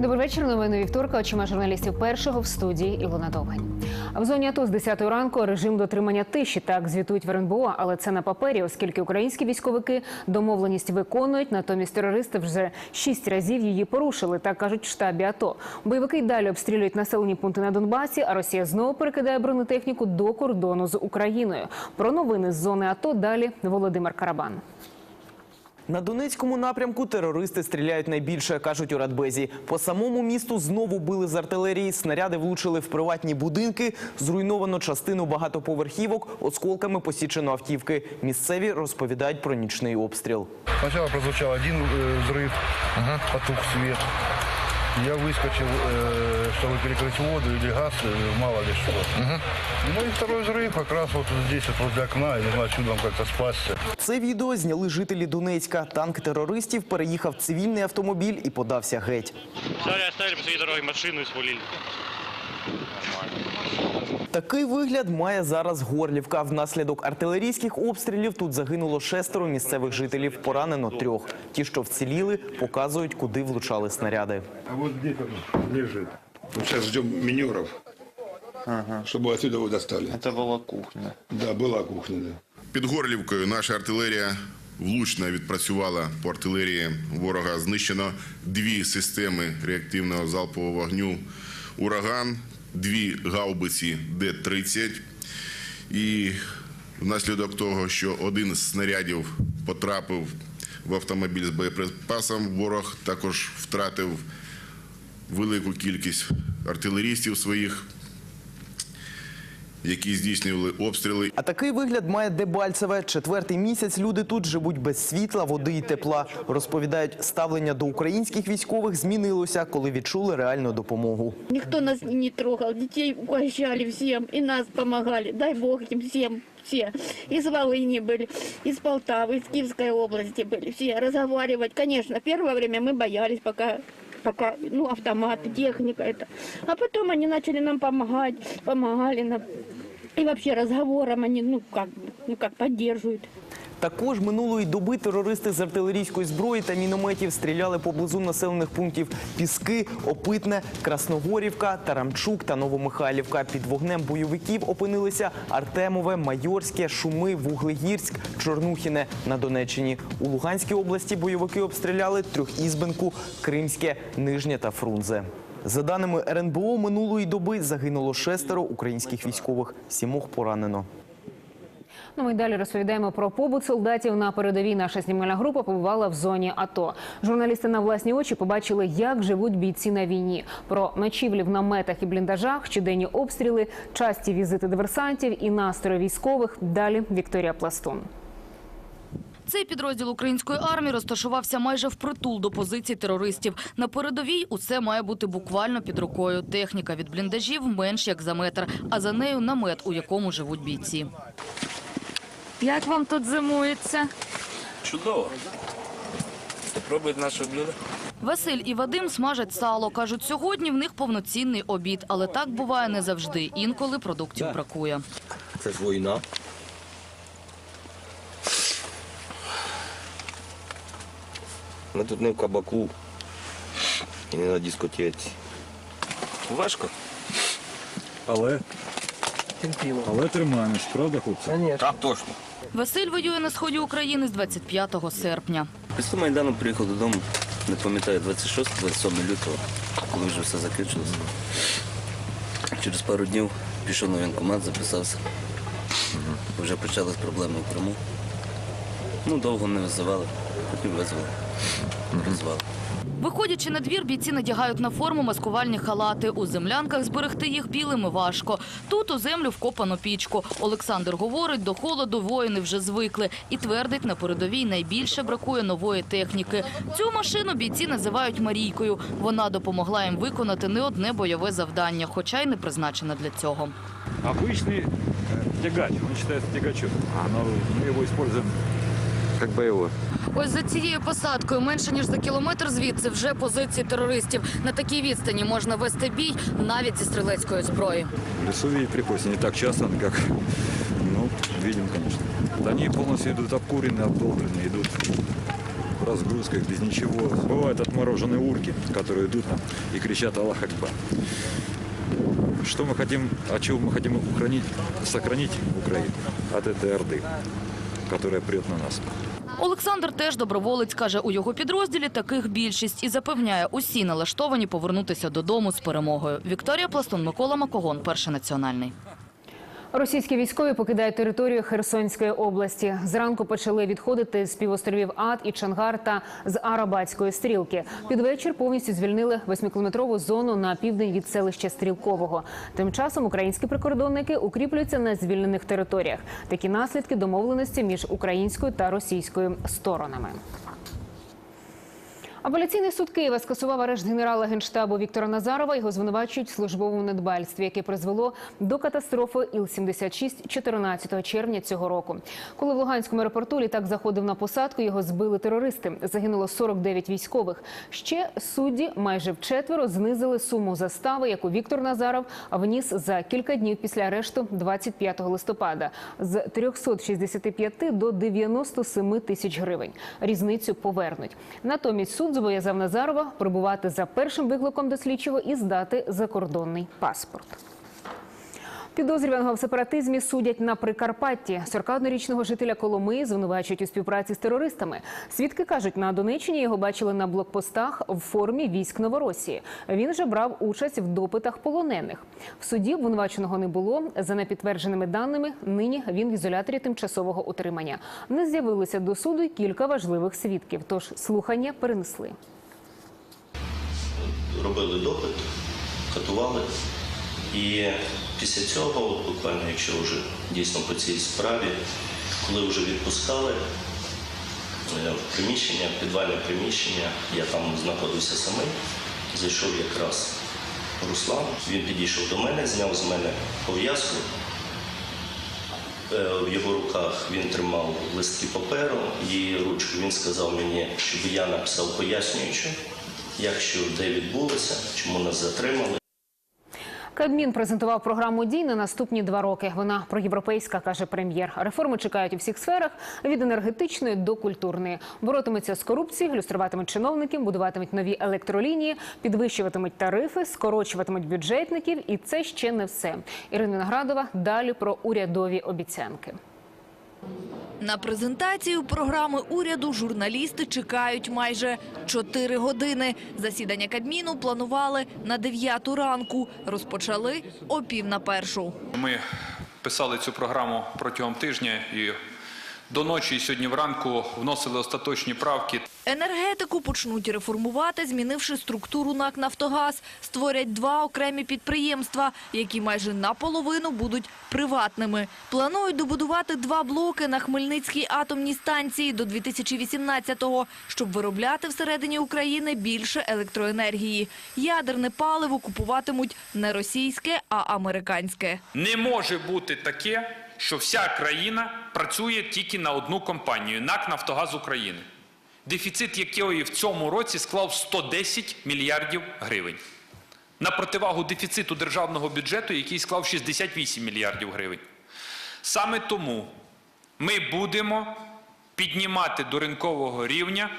Добрий вечір. Новини вівторка. Очима журналістів першого в студії Ілона Довгань. В зоні АТО з 10 ранку режим дотримання тиші. Так звітують в РНБО, але це на папері, оскільки українські військовики домовленість виконують. Натомість терористи вже шість разів її порушили. Так кажуть в штабі АТО. Бойовики й далі обстрілюють населені пункти на Донбасі. А Росія знову перекидає бронетехніку до кордону з Україною. Про новини з зони АТО далі Володимир Карабан. На Донецькому напрямку терористи стріляють найбільше, кажуть у Радбезі. По самому місту знову били з артилерії. Снаряди влучили в приватні будинки. Зруйновано частину багатоповерхівок. Осколками посічено автівки. Місцеві розповідають про нічний обстріл. Спочатку прозвучав один зрив, взрыв, потух свет. Я выскочил, э, чтобы перекрыть воду или газ, э, мало ли что. Ну и второй взрыв как раз вот здесь, вот возле окна, я не знаю, чудом как-то спасся. Це відео зняли жителі Донецька. Танк терористів переїхав цивільний автомобіль і подався геть. Взяли, оставили посреди дороги машину и свалили. Такий вигляд має зараз Горлівка. Внаслідок артилерійських обстрілів тут загинуло шестеро місцевих жителів, поранено трьох. Ті, що вціліли, показують, куди влучали снаряди. А вот здесь он лежит. Вот сейчас ждем минеров, чтобы отсюда его достали. Это была кухня. Да, была кухня, да. Під Горлівкою наша артилерія влучно відпрацювала по артилерії ворога. Знищено дві системи реактивного залпового вогню «Ураган», дві гаубиці Д-30. І внаслідок того, що один з снарядів потрапив в автомобіль з боєприпасом, ворог також втратив велику кількість артилерістів своїх, які здійснювали обстріли А такий вигляд має Дебальцеве. Четвертий місяць люди тут живуть без світла, води і тепла. Розповідають, ставлення до українських військових змінилося, коли відчули реальну допомогу. Никто нас не трогал, детей угощали всем, и нас помогали. Дай Бог им всем, все. Из Волыни были, из Полтавы, из Киевской области были, все. Разговаривать, конечно, первое время мы боялись, пока пока, ну, автоматы, техника это. А потом они начали нам помогать, помогали нам. И вообще разговором они, ну, как, бы, ну, как поддерживают. Також минулої доби терористи з артилерійської зброї та мінометів стріляли поблизу населених пунктів Піски, Опитне, Красногорівка, Тарамчук та Новомихайлівка. Під вогнем бойовиків опинилися Артемове, Майорське, Шуми, Вуглегірськ, Чорнухіне на Донеччині. У Луганській області бойовики обстріляли Трьохізбенку, Кримське, Нижнє та Фрунзе. За даними РНБО, минулої доби загинуло шестеро українських військових, сімох поранено. Ну, ми далі розповідаємо про побут солдатів на передовій. Наша знімальна група побувала в зоні АТО. Журналісти на власні очі побачили, як живуть бійці на війні. Про ночівлі в наметах і бліндажах, щоденні обстріли, часті візити диверсантів і настрої військових. Далі Вікторія Пластун. Цей підрозділ української армії розташувався майже впритул до позицій терористів. На передовій усе має бути буквально під рукою. Техніка від бліндажів менш як за метр, а за нею намет, у якому живуть бійці. Як вам тут зимується? Чудово. Попробуйте наше блюдо. Василь і Вадим смажать сало. Кажуть, сьогодні в них повноцінний обід, але так буває не завжди. Інколи продуктів бракує. Це ж війна. Ми тут не в кабаку і не на дискотеці. Важко. Але, але тримаємось, правда, хлопці? Так, точно. Василь воює на сході України з 25 серпня. Після Майдану приїхав додому, не пам'ятаю, 26-27 лютого, коли вже все закінчилося. Через пару днів пішов на воєнкомат, записався. Вже почались проблеми в Криму. Ну, довго не визивали, потім визвали. Призвали. Виходячи на двір, бійці надягають на форму маскувальні халати. У землянках зберегти їх білими важко. Тут у землю вкопано пічку. Олександр говорить, до холоду воїни вже звикли і твердить, на передовій найбільше бракує нової техніки. Цю машину бійці називають Марійкою. Вона допомогла їм виконати не одне бойове завдання, хоча й не призначена для цього. Обычный э, тягач, он считается тягачом. Но мы его используем как боевой. Ось за цією посадкою, менше ніж за кілометр звідси, вже позиції терористів. На такій відстані можна вести бій навіть зі стрілецької зброї. В лесу видеть приходится не так часто, как, ну, видим, конечно. Они полностью идут обкуренные, обдолбленные, идут разгрузках, без ничего. Бывают отмороженные урки, которые идут там и кричат «Аллах Акбар». Что мы хотим, от чего мы хотим ухранить, сохранить Украину? От этой орды, которая прет на нас. Олександр теж доброволець, каже, у його підрозділі таких більшість і запевняє, усі налаштовані повернутися додому з перемогою. Вікторія Пластун, Микола Макогон, Перший національний. Російські військові покидають територію Херсонської області. Зранку почали відходити з півостровів Ад і Чангар та з Арабатської стрілки. Під вечір повністю звільнили восьмикілометрову зону на південь від селища Стрілкового. Тим часом українські прикордонники укріплюються на звільнених територіях. Такі наслідки домовленості між українською та російською сторонами. Апеляційний суд Києва скасував арешт генерала генштабу Віктора Назарова. Його звинувачують в службовому недбальстві, яке призвело до катастрофи Іл-76 14 червня цього року. Коли в Луганському аеропорту літак заходив на посадку, його збили терористи. Загинуло 49 військових. Ще судді майже вчетверо знизили суму застави, яку Віктор Назаров вніс за кілька днів після арешту 25 листопада з 365 до 97 тисяч гривень. Різницю повернуть. Натомість суд зобов'язав Назарова прибувати за першим викликом до слідчого і здати закордонний паспорт. Підозрюваного в сепаратизмі судять на Прикарпатті. 41-річного жителя Коломиї звинувачують у співпраці з терористами. Свідки кажуть, на Донеччині його бачили на блокпостах в формі військ Новоросії. Він же брав участь в допитах полонених. В суді обвинуваченого не було. За непідтвердженими даними, нині він в ізоляторі тимчасового утримання. Не з'явилося до суду й кілька важливих свідків. Тож слухання перенесли. робили допит, катували. І після цього, буквально, якщо вже дійсно по цій справі, коли вже відпускали е, в приміщення, підвальне приміщення, я там знаходився самий, зайшов якраз Руслан, він підійшов до мене, зняв з мене пов'язку. Е, В його руках він тримав листки паперу і ручку. Він сказав мені, щоб я написав пояснюючи, як що де відбулося, чому нас затримали. Кабмін презентував програму дій на наступні два роки. Вона проєвропейська, каже прем'єр. Реформи чекають у всіх сферах від енергетичної до культурної. Боротиметься з корупцією, люструватимуть чиновників, будуватимуть нові електролінії, підвищуватимуть тарифи, скорочуватимуть бюджетників. І це ще не все. Ірина Наградова далі про урядові обіцянки. На презентацію програми уряду журналісти чекають майже 4 години. Засідання Кабміну планували на 9 ранку. Розпочали о пів на першу. Ми писали цю програму протягом тижня і до ночі і сьогодні вранку вносили остаточні правки. Енергетику почнуть реформувати, змінивши структуру НАК «Нафтогаз». Створять два окремі підприємства, які майже наполовину будуть приватними. Планують добудувати два блоки на Хмельницькій атомній станції до 2018-го, щоб виробляти всередині України більше електроенергії. Ядерне паливо купуватимуть не російське, а американське. Не може бути таке, що вся країна працює тільки на одну компанію НАК «Нафтогаз України», дефіцит якої в цьому році склав 110 мільярдів гривень. На противагу дефіциту державного бюджету, який склав 68 мільярдів гривень. Саме тому ми будемо піднімати до ринкового рівня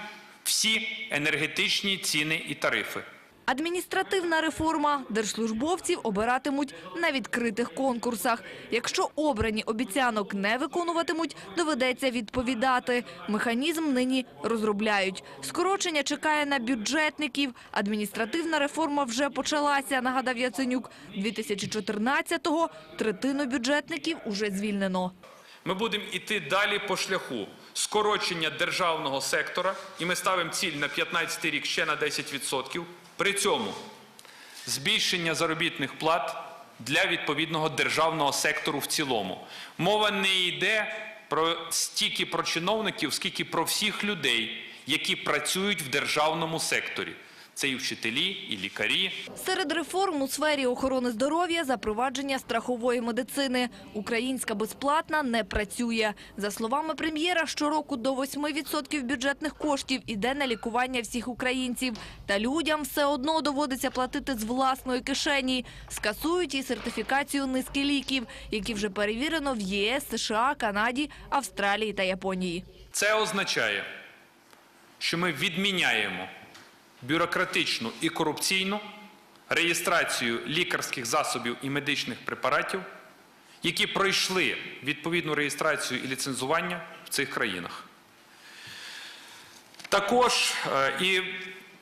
всі енергетичні ціни і тарифи. Адміністративна реформа. Держслужбовців обиратимуть на відкритих конкурсах. Якщо обрані обіцянок не виконуватимуть, доведеться відповідати. Механізм нині розробляють. Скорочення чекає на бюджетників. Адміністративна реформа вже почалася, нагадав Яценюк. 2014-го третину бюджетників уже звільнено. Ми будемо йти далі по шляху скорочення державного сектора, і ми ставимо ціль на 15 рік ще на 10%. При цьому збільшення заробітних плат для відповідного державного сектору в цілому. Мова не йде про стільки про чиновників, скільки про всіх людей, які працюють в державному секторі. Це і вчителі, і лікарі, Серед реформ у сфері охорони здоров'я запровадження страхової медицини. Українська безплатна не працює. За словами прем'єра, щороку до 8% бюджетних коштів іде на лікування всіх українців. Та людям все одно доводиться платити з власної кишені. Скасують і сертифікацію низки ліків, які вже перевірено в ЄС, США, Канаді, Австралії та Японії. Це означає, що ми відміняємо бюрократичну і корупційну реєстрацію лікарських засобів і медичних препаратів, які пройшли відповідну реєстрацію і ліцензування в цих країнах. Також е, і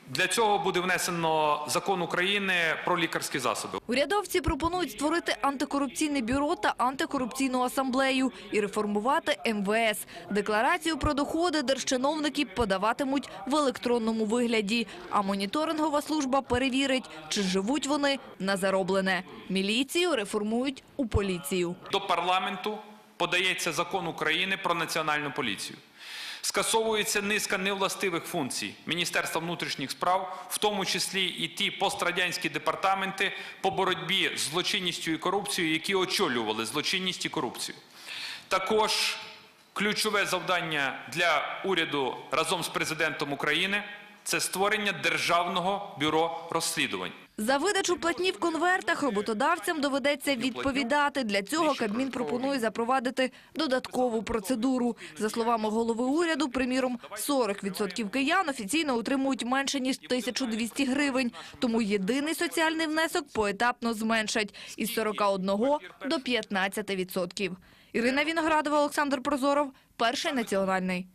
для цього буде внесено закон України про лікарські засоби. Урядовці пропонують створити антикорупційне бюро та антикорупційну асамблею і реформувати МВС. Декларацію про доходи держчиновники подаватимуть в електронному вигляді, а моніторингова служба перевірить, чи живуть вони на зароблене. Міліцію реформують у поліцію. До парламенту подається закон України про національну поліцію. Скасовується низка невластивих функцій Міністерства внутрішніх справ, в тому числі і ті пострадянські департаменти по боротьбі з злочинністю і корупцією, які очолювали злочинність і корупцію. Також ключове завдання для уряду разом з президентом України це створення державного бюро розслідувань. За видачу платні в конвертах роботодавцям доведеться відповідати. Для цього Кабмін пропонує запровадити додаткову процедуру. За словами голови уряду, приміром, 40% киян офіційно отримують менше, ніж 1200 гривень. Тому єдиний соціальний внесок поетапно зменшать із 41 до 15%. Ірина Віноградова, Олександр Прозоров, Перший національний.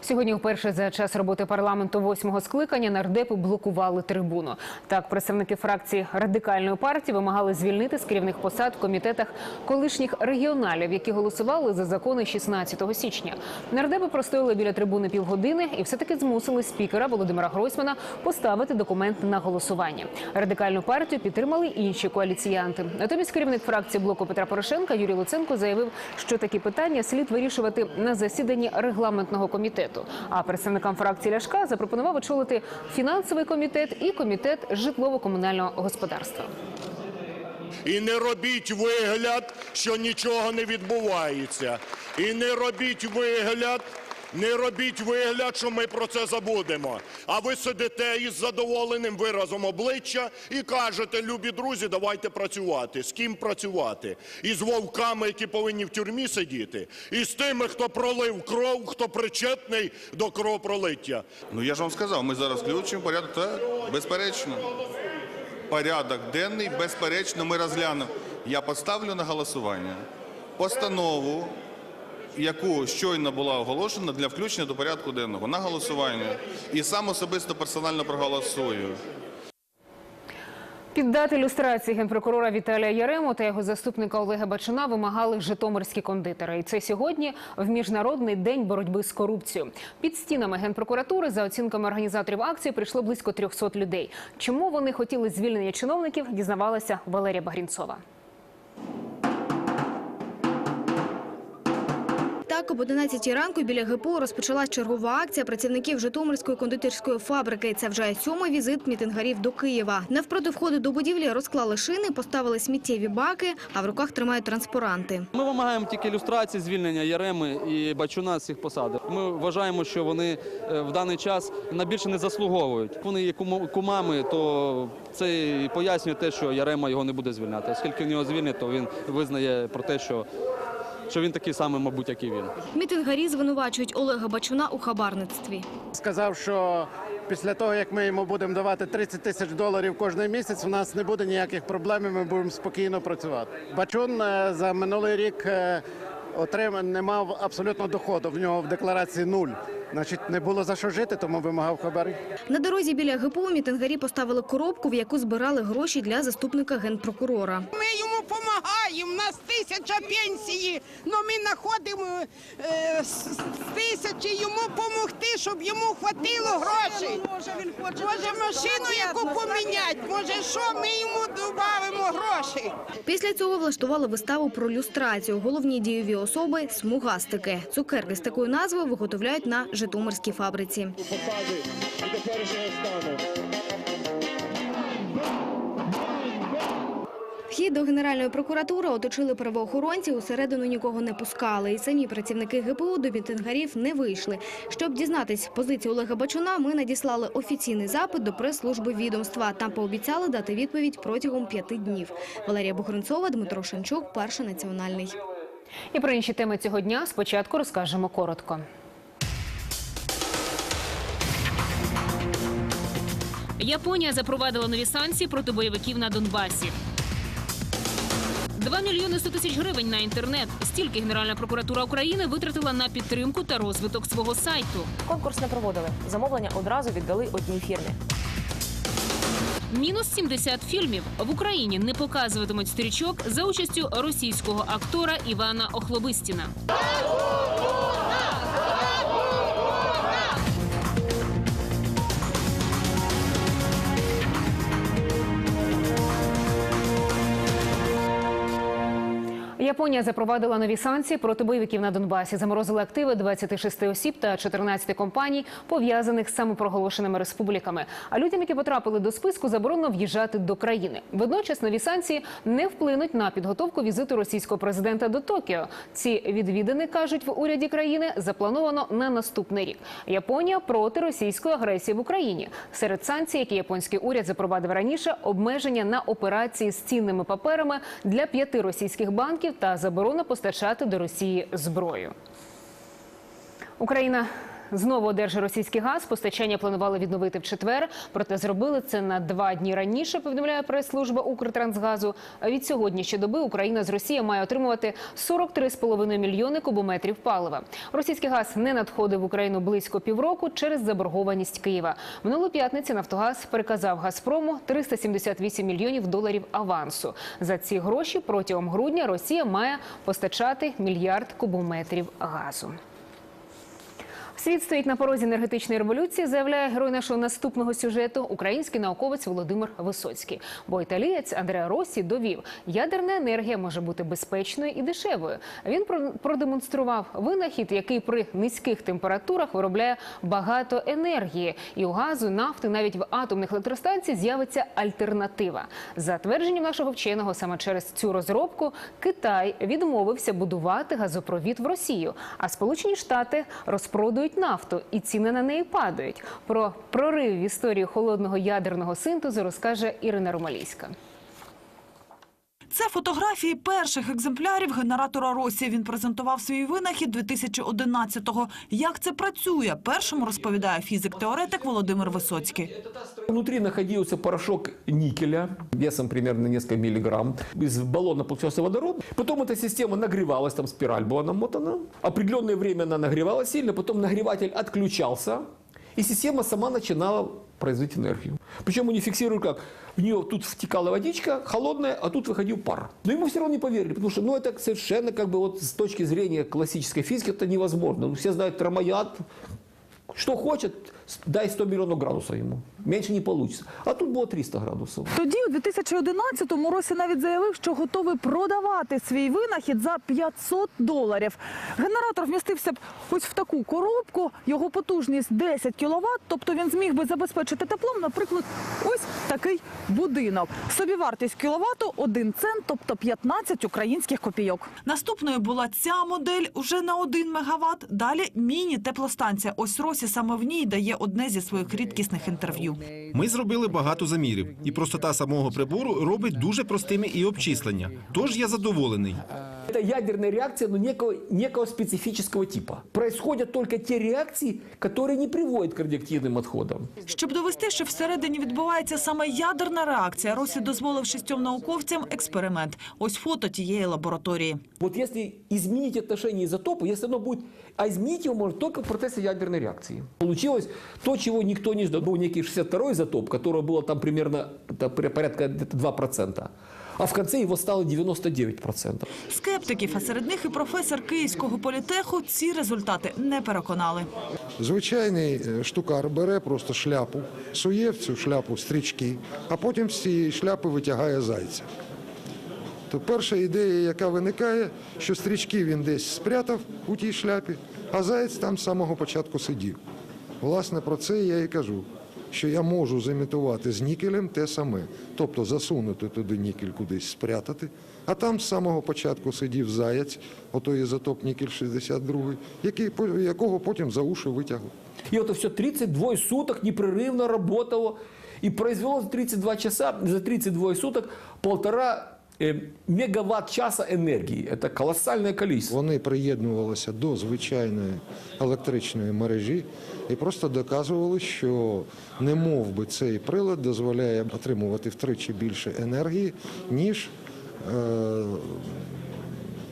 Сьогодні вперше за час роботи парламенту восьмого скликання нардепи блокували трибуну. Так, представники фракції радикальної партії вимагали звільнити з керівних посад в комітетах колишніх регіоналів, які голосували за закони 16 січня. Нардепи простояли біля трибуни півгодини і все-таки змусили спікера Володимира Гройсмана поставити документ на голосування. Радикальну партію підтримали інші коаліціянти. Натомість керівник фракції блоку Петра Порошенка Юрій Луценко заявив, що такі питання слід вирішувати на засіданні регламентного комітету. А представникам фракції Ляшка запропонував очолити фінансовий комітет і комітет житлово-комунального господарства. І не робіть вигляд, що нічого не відбувається. І не робіть вигляд, не робіть вигляд, що ми про це забудемо. А ви сидите із задоволеним виразом обличчя і кажете, любі друзі, давайте працювати. З ким працювати? Із вовками, які повинні в тюрмі сидіти, і з тими, хто пролив кров, хто причетний до кровопролиття. Ну я ж вам сказав, ми зараз включимо порядок, так, безперечно. Порядок денний, безперечно, ми розглянемо. Я поставлю на голосування постанову, яку щойно була оголошена для включення до порядку денного на голосування. І сам особисто персонально проголосую. Піддати люстрації генпрокурора Віталія Ярему та його заступника Олега Бачуна вимагали житомирські кондитери. І це сьогодні в міжнародний день боротьби з корупцією. Під стінами генпрокуратури, за оцінками організаторів акції, прийшло близько 300 людей. Чому вони хотіли звільнення чиновників, дізнавалася Валерія Багрінцова. Так, об 11 ранку біля ГПУ розпочалась чергова акція працівників Житомирської кондитерської фабрики. Це вже сьомий візит мітингарів до Києва. Навпроти входу до будівлі розклали шини, поставили сміттєві баки, а в руках тримають транспаранти. Ми вимагаємо тільки люстрації, звільнення Яреми і Бачуна з цих посад. Ми вважаємо, що вони е, в даний час на більше не заслуговують. Вони є кумами, то це пояснює те, що Ярема його не буде звільняти. Оскільки в нього звільнять, то він визнає про те, що, що він такий самий, мабуть, як і він. Мітингарі звинувачують Олега Бачуна у хабарництві. Сказав, що після того, як ми йому будемо давати 30 тисяч доларів кожен місяць, у нас не буде ніяких проблем, і ми будемо спокійно працювати. Бачун е, за минулий рік е, отримав, не мав абсолютно доходу. В нього в декларації нуль. Значить, не було за що жити, тому вимагав хабарі. На дорозі біля ГПУ мітингарі поставили коробку, в яку збирали гроші для заступника генпрокурора. Ми йому допомагаємо, у нас тисяча пенсії, але ми знаходимо е, з з тисячі йому допомогти, щоб йому хватило грошей. Може, він хоче може машину яку поміняти, може що, ми йому додамо грошей. Після цього влаштували виставу про люстрацію. Головні дієві особи – смугастики. Цукерки з такою назвою виготовляють на Житомирській фабриці. Вхід до Генеральної прокуратури оточили правоохоронці, усередину нікого не пускали. І самі працівники ГПУ до мітингарів не вийшли. Щоб дізнатись позицію Олега Бачуна, ми надіслали офіційний запит до прес-служби відомства. Там пообіцяли дати відповідь протягом п'яти днів. Валерія Богринцова, Дмитро Шанчук, Перший національний. І про інші теми цього дня спочатку розкажемо коротко. Японія запровадила нові санкції проти бойовиків на Донбасі. 2 мільйони 100 тисяч гривень на інтернет. Стільки Генеральна прокуратура України витратила на підтримку та розвиток свого сайту. Конкурс не проводили. Замовлення одразу віддали одній фірмі. Мінус 70 фільмів в Україні не показуватимуть стрічок за участю російського актора Івана Охлобистіна. Японія запровадила нові санкції проти бойовиків на Донбасі. Заморозили активи 26 осіб та 14 компаній, пов'язаних з самопроголошеними республіками. А людям, які потрапили до списку, заборонено в'їжджати до країни. Водночас нові санкції не вплинуть на підготовку візиту російського президента до Токіо. Ці відвідини кажуть в уряді країни заплановано на наступний рік. Японія проти російської агресії в Україні. Серед санкцій, які японський уряд запровадив раніше, обмеження на операції з цінними паперами для п'яти російських банків та заборона постачати до Росії зброю. Україна знову одержить російський газ. Постачання планували відновити в четвер, проте зробили це на два дні раніше. Повідомляє прес-служба Укртрансгазу. Від сьогодні щодоби Україна з Росії має отримувати 43,5 мільйони кубометрів палива. Російський газ не надходив в Україну близько півроку через заборгованість Києва. Минулої п'ятниці Нафтогаз переказав Газпрому 378 мільйонів доларів авансу. За ці гроші протягом грудня Росія має постачати мільярд кубометрів газу. Світ стоїть на порозі енергетичної революції, заявляє герой нашого наступного сюжету український науковець Володимир Висоцький. Бо італієць Андреа Росі довів, ядерна енергія може бути безпечною і дешевою. Він про- продемонстрував винахід, який при низьких температурах виробляє багато енергії. І у газу, нафти, навіть в атомних електростанцій з'явиться альтернатива. За твердженням нашого вченого, саме через цю розробку Китай відмовився будувати газопровід в Росію, а Сполучені Штати розпродують нафту, і ціни на неї падають. Про прорив в історії холодного ядерного синтезу розкаже Ірина Ромалійська. Це фотографії перших екземплярів генератора Росі. Він презентував свій винахід 2011-го. Як це працює? Першому розповідає фізик-теоретик Володимир Висоцький. Внутри находился порошок никеля весом примерно несколько миллиграмм. Из баллона получался водород. Потом эта система нагревалась, там спираль была намотана. Определенное время она нагревалась сильно, потом нагреватель отключался. И система сама начинала производить энергию. Причем они фиксируют как? В нее тут втекала водичка холодная, а тут выходил пар. Но ему все равно не поверили, потому что ну, это совершенно как бы вот с точки зрения классической физики это невозможно. Ну, все знают термояд, что хочет, дай 100 миллионов градусов ему. Меньше не получится. А тут было 300 градусов. Тоді, у 2011-му, Росі навіть заявив, що готовий продавати свій винахід за 500 доларів. Генератор вмістився б ось в таку коробку, його потужність 10 кВт, тобто він зміг би забезпечити теплом, наприклад, ось такий будинок. Собівартість кіловату – 1 цент, тобто 15 українських копійок. Наступною була ця модель уже на 1 мегаватт. Далі міні-теплостанція. Ось Росі саме в ній дає одне зі своїх рідкісних інтерв'ю. Ми зробили багато замірів, і простота самого прибору робить дуже простими і обчислення. Тож я задоволений. Это ядерная реакция, но некого, некого специфического типа. Происходят только те реакции, которые не приводят к радиоактивным отходам. Щоб довести, що всередині відбувається саме ядерна реакція, Росі дозволив шістьом науковцям експеримент. Ось фото тієї лабораторії. Вот если изменить отношение изотопа, если оно будет... А изменить его можно только в процессе ядерной реакции. Получилось то, чего никто не ждал. Был некий 62-й изотоп, которого было там примерно это порядка где-то 2%. А в конце его стало 99%. Скептиків, а серед них і професор Київського політеху, ці результати не переконали. Звичайний е, штукар бере просто шляпу, сує в цю шляпу стрічки, а потім з цієї шляпи витягає зайця. То перша ідея, яка виникає, що стрічки він десь спрятав у тій шляпі, а заєць там з самого початку сидів. Власне, про це я і кажу, що я можу зімітувати з нікелем те саме. Тобто засунути туди нікель кудись спрятати, а там з самого початку сидів заяць, отой ізотоп нікель 62, який, якого потім за уші витягли. И это все 32 суток непрерывно работало. И произвело за 32 часа, за 32 суток полтора э, мегаватт часа энергии. Это колоссальное количество. Вони приєднувалися до звичайної електричної мережі і просто доказували, що не мов би цей прилад дозволяє отримувати втричі більше енергії, ніж е,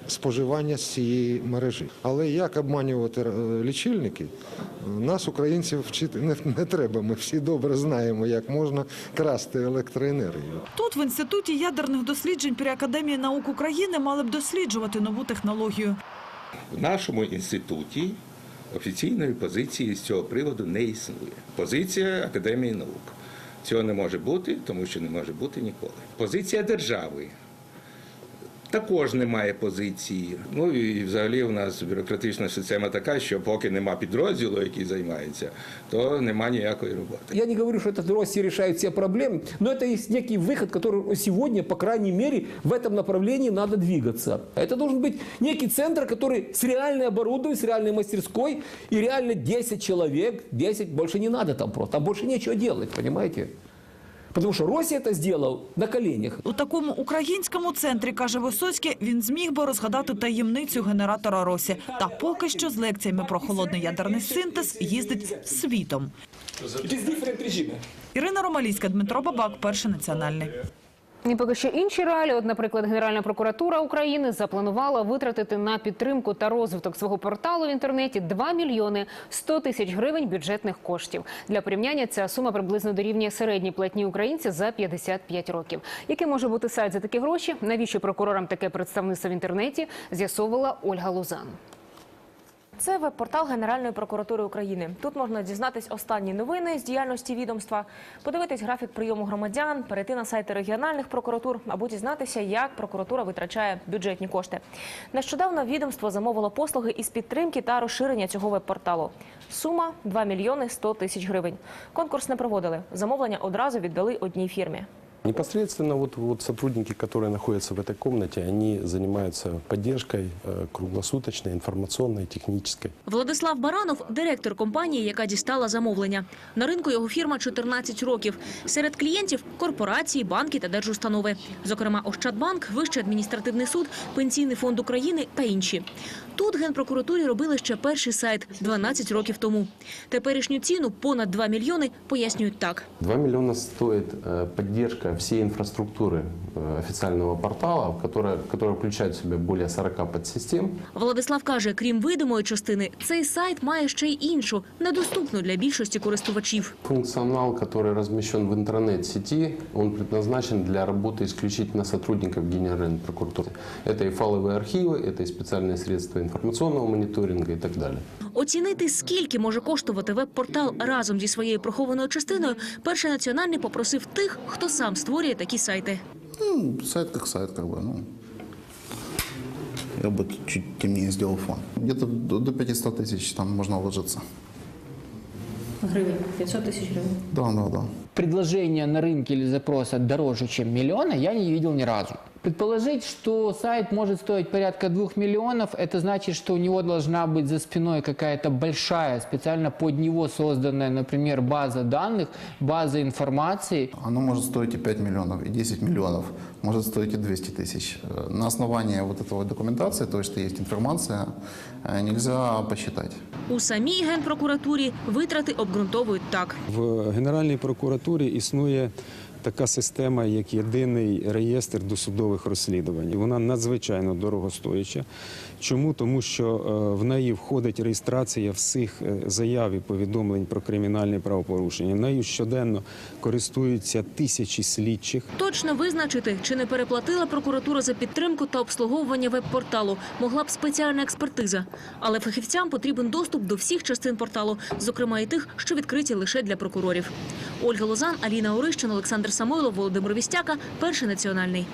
споживання з цієї мережі. Але як обманювати е, лічильники, нас, українців, вчити не, не треба. Ми всі добре знаємо, як можна красти електроенергію. Тут в інституті ядерних досліджень при академії наук України мали б досліджувати нову технологію. В нашому інституті офіційної позиції з цього приводу не існує. Позиція Академії наук. Цього не може бути, тому що не може бути ніколи. Позиція держави Також немає позиції. Ну і взагалі у нас бюрократична система така, що поки нема підрозділу, який займається, то нема ніякої роботи. Я не говорю, что это Россия решает все проблемы, но это есть некий выход, который сегодня, по крайней мере, в этом направлении надо двигаться. Это должен быть некий центр, который с реальной оборудованием, с реальной мастерской, и реально 10 человек, 10, больше не надо там просто, там больше нечего делать, понимаете? Потому що Росія це сделал на коленях. У такому українському центрі, каже Висоцький, він зміг би розгадати таємницю генератора Росі. Та поки що з лекціями про холодний ядерний синтез їздить світом. Ірина Ромалійська, Дмитро Бабак, Перший національний. І поки що інші реалії, от, наприклад, Генеральна прокуратура України запланувала витратити на підтримку та розвиток свого порталу в інтернеті 2 мільйони 100 тисяч гривень бюджетних коштів. Для порівняння ця сума приблизно дорівнює середній платні українця за 55 років. Який може бути сайт за такі гроші? Навіщо прокурорам таке представництво в інтернеті? З'ясовувала Ольга Лузан. Це веб-портал Генеральної прокуратури України. Тут можна дізнатись останні новини з діяльності відомства, подивитись графік прийому громадян, перейти на сайти регіональних прокуратур або дізнатися, як прокуратура витрачає бюджетні кошти. Нещодавно відомство замовило послуги із підтримки та розширення цього веб-порталу. Сума 2 мільйони 100 тисяч гривень. Конкурс не проводили. Замовлення одразу віддали одній фірмі. Непосредственно вот, вот сотрудники, которые находятся в этой комнате, они занимаются поддержкой э, круглосуточной, информационной, технической. Владислав Баранов – директор компанії, яка дістала замовлення. На ринку його фірма 14 років. Серед клієнтів – корпорації, банки та держустанови. Зокрема, Ощадбанк, Вищий адміністративний суд, Пенсійний фонд України та інші. Тут Генпрокуратурі робили ще перший сайт 12 років тому. Теперішню ціну – понад 2 мільйони – пояснюють так. 2 миллиона стоит э, поддержка всей инфраструктуры э, официального портала, которая, которая включает в себя более 40 подсистем. Владислав каже, крім видимої частини, цей сайт має ще й іншу, недоступну для більшості користувачів. Функционал, который размещен в интернет-сети, он предназначен для работы исключительно сотрудников Генеральной прокуратуры. Это и файловые архивы, это и специальные средства информационного мониторинга и так далее. Оцінити, скільки може коштувати веб-портал разом зі своєю прихованою частиною, перший національний попросив тих, хто сам створює такі сайти. Ну, сайт как сайт, как бы, ну. Я бы чуть темнее сделал фон. Где-то до до 500 тысяч там можно вложиться. Гривень 500 тисяч гривень. Да, да, да. предложения на рынке или запроса дороже, чем миллиона, я не видел ни разу. Предположить, что сайт может стоить порядка двух миллионов, это значит, что у него должна быть за спиной какая-то большая, специально под него созданная, например, база данных, база информации. Оно может стоить и 5 миллионов, и 10 миллионов, может стоить и 200 тысяч. Э, На основании вот этого документации, то, что есть информация, э, нельзя посчитать. У самій Генпрокуратурі витрати обґрунтовують так. В Генеральній прокуратурі існує така система, як єдиний реєстр досудових розслідувань. Вона надзвичайно дорогостояча. Чому? Тому що е, в неї входить реєстрація всіх е, заяв і повідомлень про кримінальні правопорушення. Нею щоденно користуються тисячі слідчих. Точно визначити, чи не переплатила прокуратура за підтримку та обслуговування веб-порталу, могла б спеціальна експертиза. Але фахівцям потрібен доступ до всіх частин порталу, зокрема і тих, що відкриті лише для прокурорів. Ольга Лозан, Аліна Орищин, Олександр Самойлов, Володимир Вістяка, Перший національний.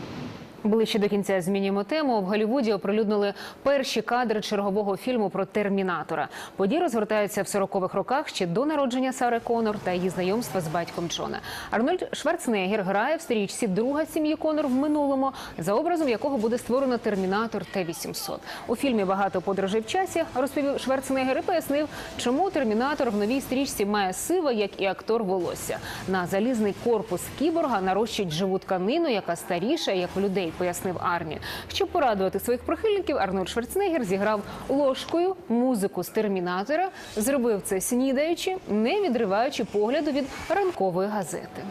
Ближче до кінця змінюємо тему. В Голлівуді оприлюднили перші кадри чергового фільму про термінатора. Події розгортаються в 40-х роках ще до народження Сари Конор та її знайомства з батьком Джона. Арнольд Шварценеггер грає в стрічці друга сім'ї Конор в минулому, за образом якого буде створено термінатор Т-800. У фільмі багато подорожей в часі розповів Шварценеггер і пояснив, чому термінатор в новій стрічці має сиве, як і актор волосся. На залізний корпус кіборга нарощують живу тканину, яка старіша, як в людей. Пояснив Арні. Щоб порадувати своїх прихильників, Арнольд Шварценеггер зіграв ложкою музику з термінатора. Зробив це снідаючи, не відриваючи погляду від ранкової газети.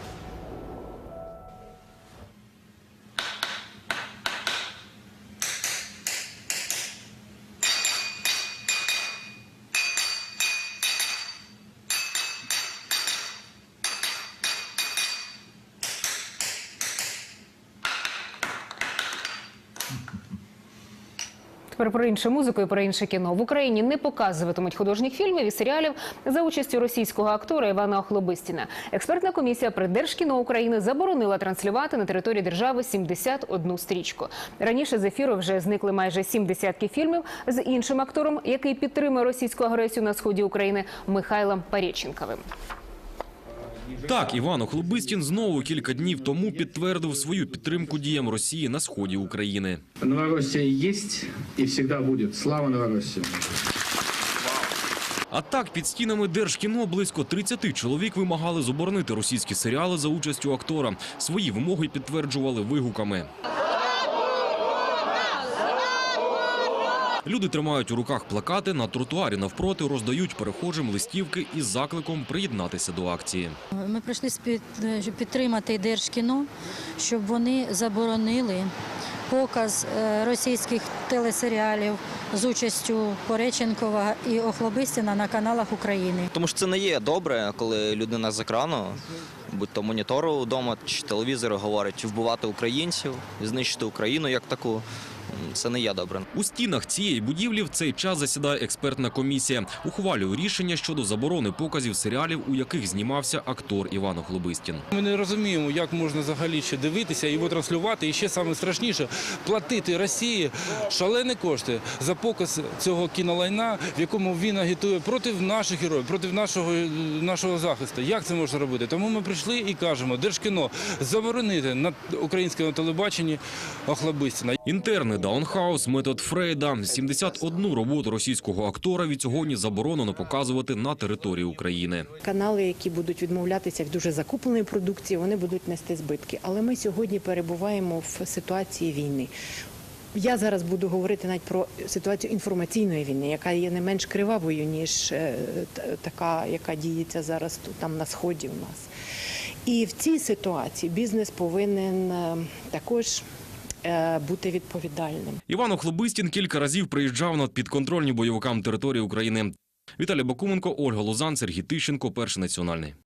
Тепер про іншу музику і про інше кіно в Україні не показуватимуть художніх фільмів і серіалів за участю російського актора Івана Охлобистіна. Експертна комісія при Держкіно України заборонила транслювати на території держави 71 стрічку. Раніше з ефіру вже зникли майже сім десятків фільмів з іншим актором, який підтримує російську агресію на сході України Михайлом Парєченковим. Так, Іван Охлобистін знову кілька днів тому підтвердив свою підтримку діям Росії на сході України. Новоросія є і всегда буде. Слава Новороссии! А так, під стінами Держкіно близько 30 чоловік вимагали заборонити російські серіали за участю актора. Свої вимоги підтверджували вигуками. Люди тримають у руках плакати, на тротуарі навпроти роздають перехожим листівки із закликом приєднатися до акції. Ми прийшли спід- підтримати Держкіно, щоб вони заборонили показ е, російських телесеріалів з участю Пореченкова і Охлобистіна на каналах України. Тому що це не є добре, коли людина з екрану, будь то монітору вдома чи телевізору, говорить вбивати українців, знищити Україну як таку. Це не є добре. У стінах цієї будівлі в цей час засідає експертна комісія. Ухвалює рішення щодо заборони показів серіалів, у яких знімався актор Іван Охлобистін. Ми не розуміємо, як можна взагалі ще дивитися, його транслювати. І ще саме страшніше платити Росії шалені кошти за показ цього кінолайна, в якому він агітує проти наших героїв, проти нашого, нашого захисту. Як це можна робити? Тому ми прийшли і кажемо, Держкіно заборонити на українському телебаченні Охлобистіна. Інтерни Даунхаус, метод Фрейда, 71 роботу російського актора від сьогодні заборонено показувати на території України. Канали, які будуть відмовлятися від дуже закупленої продукції, вони будуть нести збитки. Але ми сьогодні перебуваємо в ситуації війни. Я зараз буду говорити навіть про ситуацію інформаційної війни, яка є не менш кривавою, ніж е, така, яка діється зараз тут, там на сході у нас. І в цій ситуації бізнес повинен е, також бути відповідальним. Іван Охлобистін кілька разів приїжджав на підконтрольні бойовикам території України. Віталій Бакуменко, Ольга Лозан, Сергій Тищенко, перший національний.